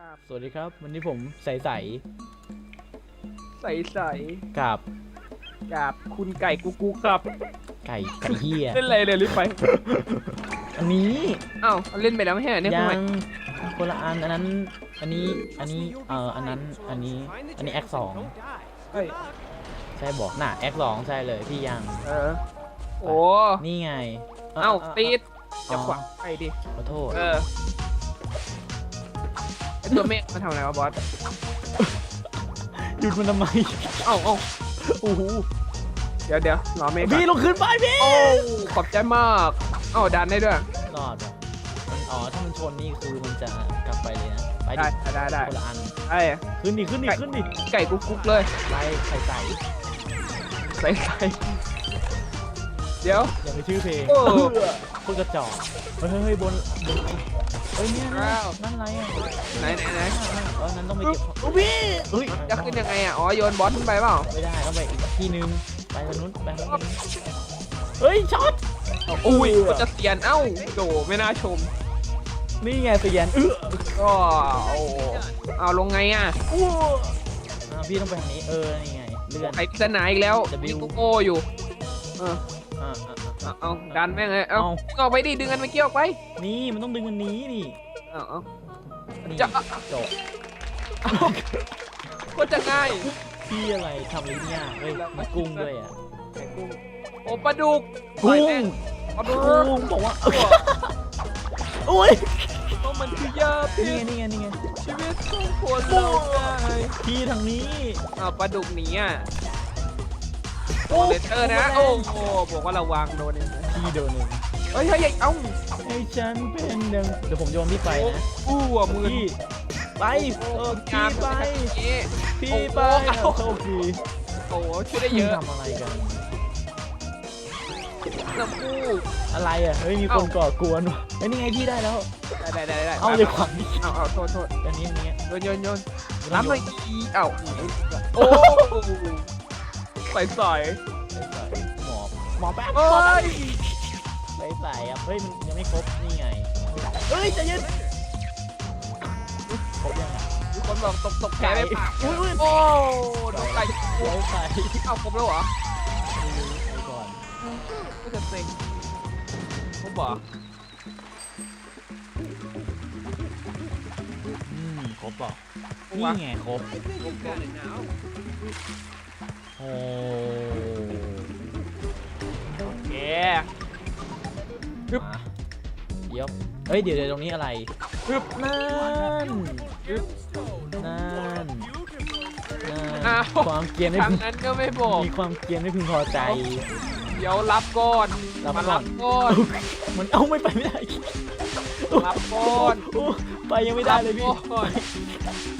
ครับ สวัสดีครับ วันนี้ผมใสใสใส่ใส่ๆกับกับคุณไก่กุ๊กกุ๊กครับ ไก่ไก่เฮียเล่นอะไรเลยรีบไป อันนี้อ้าวเล่นไปแล้วไม่ใช่เหรอเนี่ยยัทำไมงคนละอันอันนั้น อันนี้อันนี้เอ่ออันนั้นอันนี้อันนี้แอคสองเฮ้ยใช่บอกน่ะแอคสองใช่เลยพี่ยังเออ โอ้นี่ไงเอ้าติดอ๋อจะขวางไปดิขอโทษ เออไอ ตัวเมฆมันทำอะไรวะบอสหยุดมันทำไม เอ้าเอ้าโอ้โห เดี๋ยวเดี๋ยวรอเมฆก่อนพี่ลงขึ้นไปพี่โอ้ขอบใจมากเอ้าดันได้ด้วยรอดว่ะมันอ๋อ ถ้ามันชนนี่คือมันจะกลับไปเลยนะ ไปได้ดิได้ได้คนละอัน ไอ้ขึ้นดิขึ้นดิขึ้นดิไก่กุ๊กกุ๊กเลยไปใส่ใส่ใส่ใส่เดี๋ยว อย่าไปชื่อเพลงโอ้พูดกระจอกเฮ้ยเฮ้ยเฮ้ยบนบนเฮ้ยเนี่ยอ้าวนั่นอะไรอะไหนไหนไหนเออนั้นต้องไปเก็บของพี่เฮ้ยจะขึ้นยังไงอะอ๋อโยนบอสขึ้นไปเปล่าไม่ได้ต้องไปอีกที่นึงไปทางนู้นไปทางนู้นเฮ้ยช็อตอุ้ยก็จะเตียนเอ้าโดไม่น่าชม นี่ไงเสียนเออก็โอ้เอาลงไงอะพี่ต้องไปทางนี้เออนี่ไงเลื่อนไอ้พิศนาอีกแล้วมีโกโก้อยู่เอออ่าอ่าอ่า เอาเอาดันแม่งเลยเอาเอาออกไปดิดึงกันไปเกี่ยวออกไปนี่มันต้องดึงอันนี้นี่เอาเอา นี่จะ จบก็จะง่ายพี่อะไรทำอะไรเนี่ยเฮ้ยมีกุ้งด้วยอะไอ้กุ้งโอ้ปลาดุกกุ้งปลาดุกุ้กงบอกว่าโอ้ยเพราะมันคือยาพินี่ษไงนี่ไงนี่ไงชีวิตของคนเราไงพี่ทางนี้อ้าวปลาดุกหนีอะ โอ้เลเตอร์นะ โอ้โหบอกว่าระวังโดนเองนะพี่โดนหนึ่งเฮ้ยเฮ้ยเอ้าให้ฉันเป็นดังเดี๋ยวผมโยนพี่ไปนะอู้อะมือพี่ไปเออพี่งามไปนี้พี่ไปโอ้โหเอาเข้าพี่โอ้โหช่วยได้เยอะทำอะไรกันน้ำมูกอะไรอะเฮ้ยมีคนก่อกวนว่ะเฮ้ยนี่ไงพี่ได้แล้วได้ได้ได้ได้เอาเลยขวัญเอาเอาโทษโทษอันนี้อันนี้โยนโยนโยนรับหน่อยอีเอ้าโอ้ ใส่ใส่ใส่ใส่หมอบหมอบแป๊บโอ้ยใส่ใส่อะเฮ้ยมันยังไม่ครบนี่ไงเฮ้ยใจเย็นครบยังไงมีคนบอกตกตกแผลไปปากอุ้ยอุ้ยโอ้โดนไก่ใส่ใส่เอาครบแล้วเหรอไปก่อนก็จะเซ็งครบเหรออืมครบเปล่ะครบนี่วะไงครบครบกันหนาว โอ้โอเคฮึบเดี๋ยวเฮ้ยเดี๋ยวเดี๋ยวตรงนี้อะไรฮึบนั่นฮึบนั่นนั่อ้าน ว ความเกรียนไม่ทางพึงนั้นก็ไม่บอก มีความเกรียนไม่พึงพอใจ เดี๋ยวรับก่อนรับมาก่รัอนบก่อนมันเอาไม่ไปไม่ได้รับก่อนโอ้ไปยังไม่ได้เลยพี่ รับก่อนอื้ออื้อ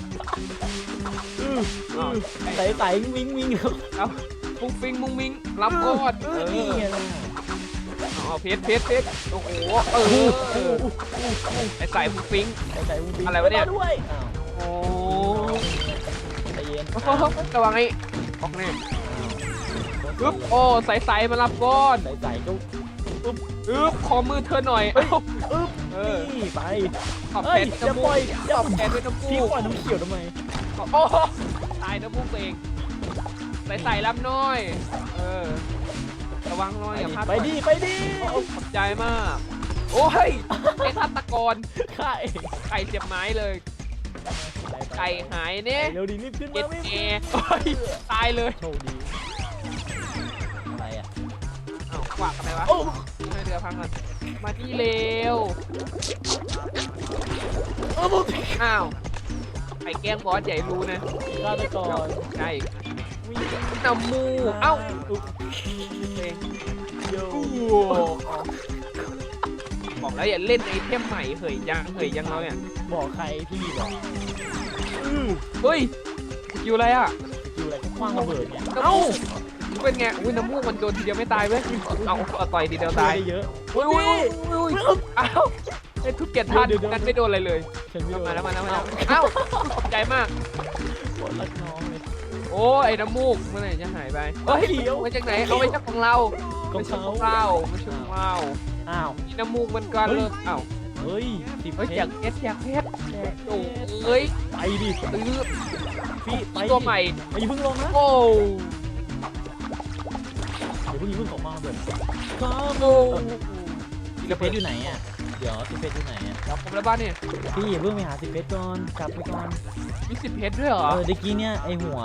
ใส่ใส่วิ่งวิ่งครับเอามุ้งฟิงมุ้งมิงรับก่อนเอเออนี่อไงล่ะเอาเพชรเพชรเพชรโอ้โหเอโอ้อโหไอ้สายมุ้งฟิงใส่ใส่วิ่งวิ่งอะไรวะเนี่ยมาด้วยอ้าวโอ้ใจเย็นโอ้โหระวังไอ้ออกแน่ปึ๊บโอ้ใส่ใส่มารับก่อนใส่ใส่ก็ปึ๊บขอมือเธอหน่อยเฮ้ยเอ้าอึ๊บเออนี่ไปขอบเฮ้แขยนอย่าน้ำปมูล่อยกอย่าขอบแขนด้วยน้ำมูพี่กปล่อยน้ำเขียวทำไม โอ้โหตายน้ำมูกตัวเองใส่ใส่รับหน้อย เออ ระวังหน้อยอย่าพลาดไปดิไปดิโอ้ขอบใจมาก โอ้ยไอ้ฆาตกรข้าเองไก่เสียบไม้เลย ไก่หายไปเนี่ยเร็วดีรีบขึ้นเจ็มาดไม่เอโอ้ยตายเลยโชคดีอะไรอะเอ้าขวากอะไรวะ โอ้ให้เรือพังก่อนมาที่เร็ว เออผมอ้าว ไอ้แกล้งบอสใหญ่รู้นะฆาตกรใช่วิ่งน้ำมูกเอ้าอุ๊บเองโยบอกแล้วอย่าเล่นไอเทมใหม่เหยยังเหยยังเราเนี่ยบอกใครพี่บอกอือเฮ้ยสกิลอะไรอะคืออะไรคว้างระเบิดเนี่ยเอ้าเป็นไงอุ้ยน้ำมูกมันโดนทีเดียวไม่ตายเว้ยเอาเอาต่อยทีเดียวตายได้เยอะอุ้ยอุ้ยอุ้ยอุ้ยอ้าว ไอ้ทุกเกียรติท่านนั้นไม่โดนอะไรเลยฉันไม่โดนมาแล้วมาแล้วมาแล้วอ้าวขอบใจมาก ปวดรักน้องเลย โอ้ไอ้น้ำมูกเมื่อไหร่จะหายไปเฮ้ยเขียวมาจากไหนเอาไปจากของเราของไม่ใช่เขาของเราไม่ใช่ของเราอ้าวมีน้ำมูกมันกันเลยอ้าวเฮ้ยสิบเฮ้ยเพอยาชกรเพชรอยากเพชรแจกเพโอ้ชรเอ้ยไปดิซื้อพี่ไปดิตัวใหม่ไอ้าเพิ่งลงนะโอ้เดี๋ยวเพิ่งเพิ่งของมาเบิร์ข้าโอ้สิบเพชรอยู่ไหนอะ เดี๋ยวสิบเพชรอยู่ไหนอะแล้วผมแล้วบ้านเนี่ยพี่อย่าเพิ่งไปหาสิบเพชรก่อนกลับไปก่อนมีสิบเพชรด้วยเหรอ เออเมื่อกี้เนี่ยไอหัว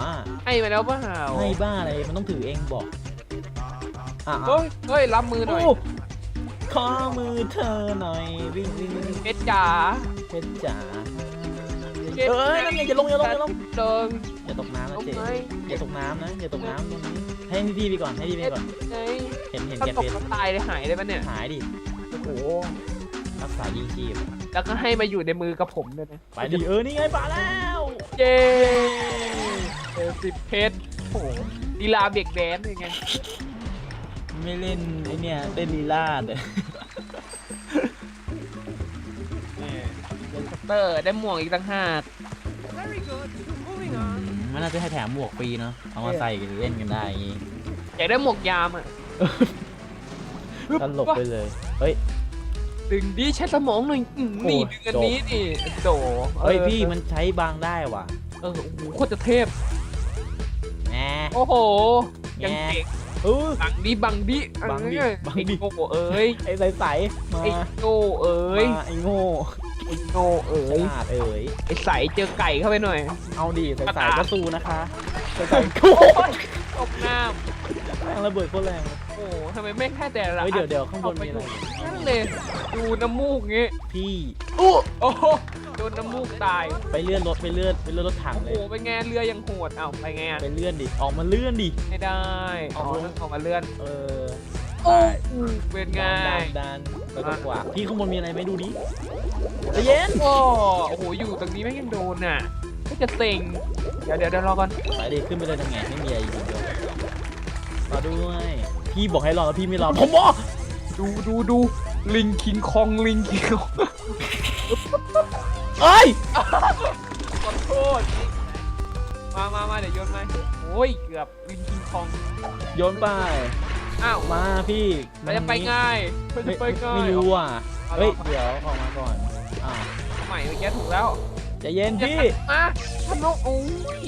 ให้มาแล้วเปล่าให้บ้าอะไรมันต้องถือเองบอกอะเฮ้ยเฮ้ยรับมือหน่อยโอ้ขอมือเธอหน่อยวิ่งวิ่งวิ่งเพชรจ๋าเพชรจ๋าเพชรเอ้ยนั่นไงอย่าลงอย่าลงอย่าลงเดินอย่าตกน้ำลนะงเจ๊ไหมอย่าตกน้ำนะอย่าตกน้ำตรงนี้ให้พี่ไปก่อนให้พี่ไปก่อน ไงเห็นเห็นถ้าแกตกเป็นก็ตายเลยหายเลยปะเนี่ยหายดิโอ้โห รักษายิงชีพแล้วก็ให้มาอยู่ในมือกับผมด้วยนะไปดิเออนี่ไงมาแล้วเย้เออสิบเพชรโอ้โหดีลาเบรกแดนซ์ยังไงไม่เล่นไอเนี่ยเล่นลีลาดเตอร์ได้หมวกอีกตั้งห้ามันน่าจะให้แถมหมวกฟรีเนาะเอามาใส่เล่นกันได้อย่างงี้อยากได้หมวกยามอะตลกไปเลย เฮ้ย ดึงดีใช้สมองหน่อยอืมนี่โอ้ดึงอันจบ นี้นี่โดเฮ้ยพี่มันใช้บางได้ว่ะเออโอ้โหโคตรจะเทพ แหม โอ้โห ยังแง่ เก่งเออ บังดิบังดิบังดิเอ้ยบังดิ ไอ้โง่เอ้ยไอ้ใสๆมาไอ้โง่เอ้ยมาไอ้โง่ไอ้โง่เอ้ฉยลาดเอ๋ยไอ้ใสเจอไก่เข้าไปหน่อยเอาดิใสตาๆก็สู้นะคะใสๆโอ้ยตกน้ แรงระเบิดโคตรแรงเลยำโอ้โหทำไมไม่แค่แต่ละเฮ้ยเดี๋ยวเดี๋ยวข้างบนมีอะไรนั่นเลยดูน้ำมูกงี้พี่อู้โอ้โหโดนน้ำมูกตาย ไปเลื่อนรถไปเลื่อนไปเลื่อนรถถังโอ้เลโหย เป็นไงเรือยังโหดเอ้าไปไงอะไปเลื่อนดิ ออกมาเลื่อนดิ ไม่ได้อ๋อต้องออกมาเลื่อนเออโอ้เป็นไง ดันดันดันไปกว่าพี่ข้างบนมีอะไรไหมดูดิใจเย็น โอ้โอ้โห อยู่ตรงนี้ไม่ยังโดนอะก็จะเต็ง เดี๋ยวเดี๋ยวเดี๋ยวรอก่อนไปดิขึ้นไปเลยทำไงไม่มีอะไรจริงๆเลย รอด้วย พี่บอกให้รอแล้วพี่ไม่รอ ผมบอกดูดูดูลิงคิงคองลิงคิงคองเอ้ย ขอโทษมามามาเดี๋ยวโยนมาโอ้ยเกือบลิงคิงคองโยนไป อ้าวมาพี่เราจะไปง่ายเราไม่จะไปง่ายไม่รู้อะเอาเฮ้ยเอาเดี๋ยวออกมาก่อนอ้าวใหม่เมื่อกี้ถูกแล้วใจเย็นพี่มาทำน้องโอ้ย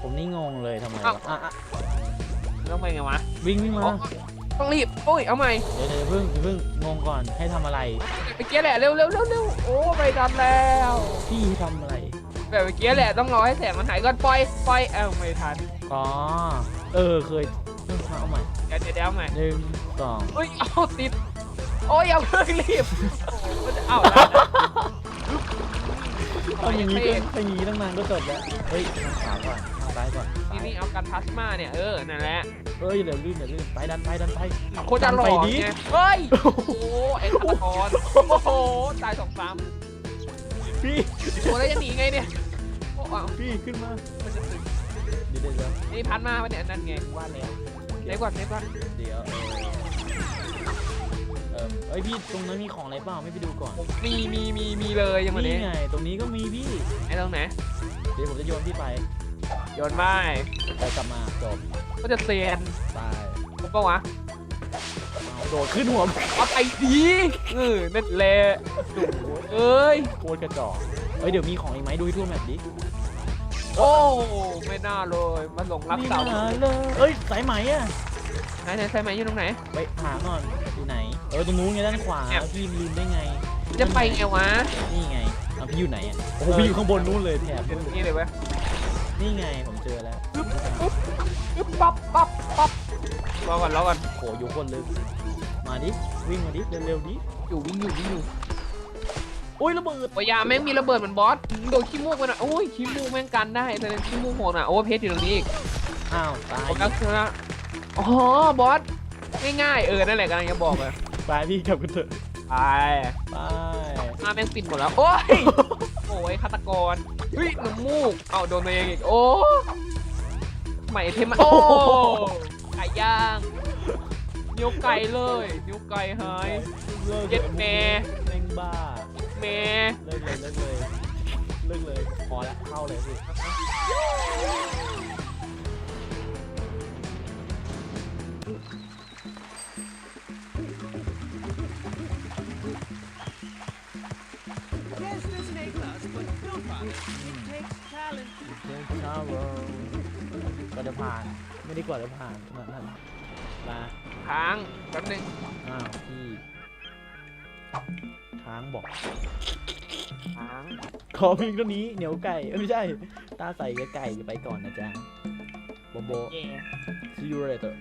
ผมนี่งงเลยทำไมอ้าววะอะอะ ต้องไปไงวะวิ่งวิ่งมาอ๋อต้องรีบ โอ้ย เอาใหม่เดี๋ยวเดี๋ยวเพิ่งเพิ่งงงก่อนให้ทำอะไรเมื่อกี้แหละ เร็วเร็วเร็วเร็วโอ้ไปทันแล้ว พี่ทำอะไร แบบเมื่อกี้แหละต้องรอให้แสงมันหายก่อนปล่อยปล่อยเอ้าไม่ทันอ๋อ เออเคยเพิ่งเอาใหม่เดี๋ยวเดี๋ยวเดี๋ยวเอาใหม่หนึ่งสองเฮ้ยเอาติดโอ้ยอย่าเพิ่งรีบโอ้โหมันจะเอาแล้วเอาอย่างนี้ก็อย่างนี้ตั้งนานก็จบแล้ว เฮ้ยทางขวาก่อนทางซ้ายก่อนนี่นี่เอากันพลาสมาเนี่ยเออนั่นแหละเฮ้ยเดี๋ยวลื่นเดี๋ยวลื่นไปดันไปดันไป โคตรจะหล่อไปดิ ไงเฮ้ยโอ้โหไอ้ฆาตกรโอ้โหตายสองสามพี่โอ้แล้วจะหนีไงเนี่ยโอ้อ้าวพี่ขึ้นมามันจะถึงเดี๋ยวเดี๋ยวเดี๋ยวนี่พันมาปะเนี่ยนั่นไงกูว่าแล้วเล็กก่อนเล็กก่อนเดี๋ยวเออเอ้ยพี่ตรงนั้นมีของอะไรเปล่าไม่ไปดูก่อนมีมีมีมีเลยยังไงนี่นี้ไงตรงนี้ก็มีพี่ไอ้ตรงไหนเดี๋ยวผมจะโยนพี่ไป โยนไม่ไปกลับมาจบก็จะเซียนไปถูกปะวะเอาโดดขึ้นหัวเอาไปดีเออนั่นแหละโอ้โหเอ้ยโคตรกระจอกเฮ้ยเดี๋ยวมีของอีกไหมดูให้ทั่วแมปดิโอ้ไม่น่าเลยมาหลงรักเสานี่มาเลยเอ้ยสายไหมอะไหนไหนใช่ไหมอยู่ตรงไหนไปหาก่อนอยู่ไหน เออตรงนู้นไงด้านขวาแอบพี่ลืมได้ไงจะไปไงวะนี่ไงเอาพี่อยู่ไหนอะโอ้โหเออพี่อยู่ข้างบนนู้นเลยแถบเดี๋ยวนู้นนี่เลยเว้ย นี่ไงผมเจอแล้วปึ๊บปึ๊บปั๊บปั๊บปั๊บรอก่อนรอก่อนโหอยู่คนเลยมาดิวิ่งมาดิเร็วๆดิอยู่วิ่งอยู่วิ่งอยู่โอ้ยระเบิดปยาแม่งมีระเบิดเหมือนบอสโดนขี้มูกมันอะโอ้ยขี้มูกแม่งกันได้แต่เป็นขี้มูกโหดอะโอ้เพชรอยู่ตรงนี้อีกอ้าวตายโอ้กักคือนะอ๋อบอสง่ายๆเออนั่นแหละกำลังจะบอกเลยตายพี่กลับกันเถอะไปไปมาแม่งปิดหมดแล้วโอ้ยโอ้ยฆาตกร เฮ้ยน้ำมูก เอาโดนตัวเองอีก โอ้ใหม่เทมมาโอ้ไก่ย่างนิ้วไก่เลยนิ้วไก่หายเลิกเย็ดแม่เล่งบ้าแม่เลิกเลยเลิกเลยเลิกเลยพอแล้วเข้าเลยพี่ ก็จะผ่านไม่ได้กว่าจะผ่านนั่นนั่นมาค้างแป๊บนึงอ้าวพี่ค้างบอกค้างขอเพียงเท่านี้เหนียวไก่เอ้ยไม่ใช่ ตาใส่กับไก่ไปก่อนนะจ๊ะโบโบ เย่ see you later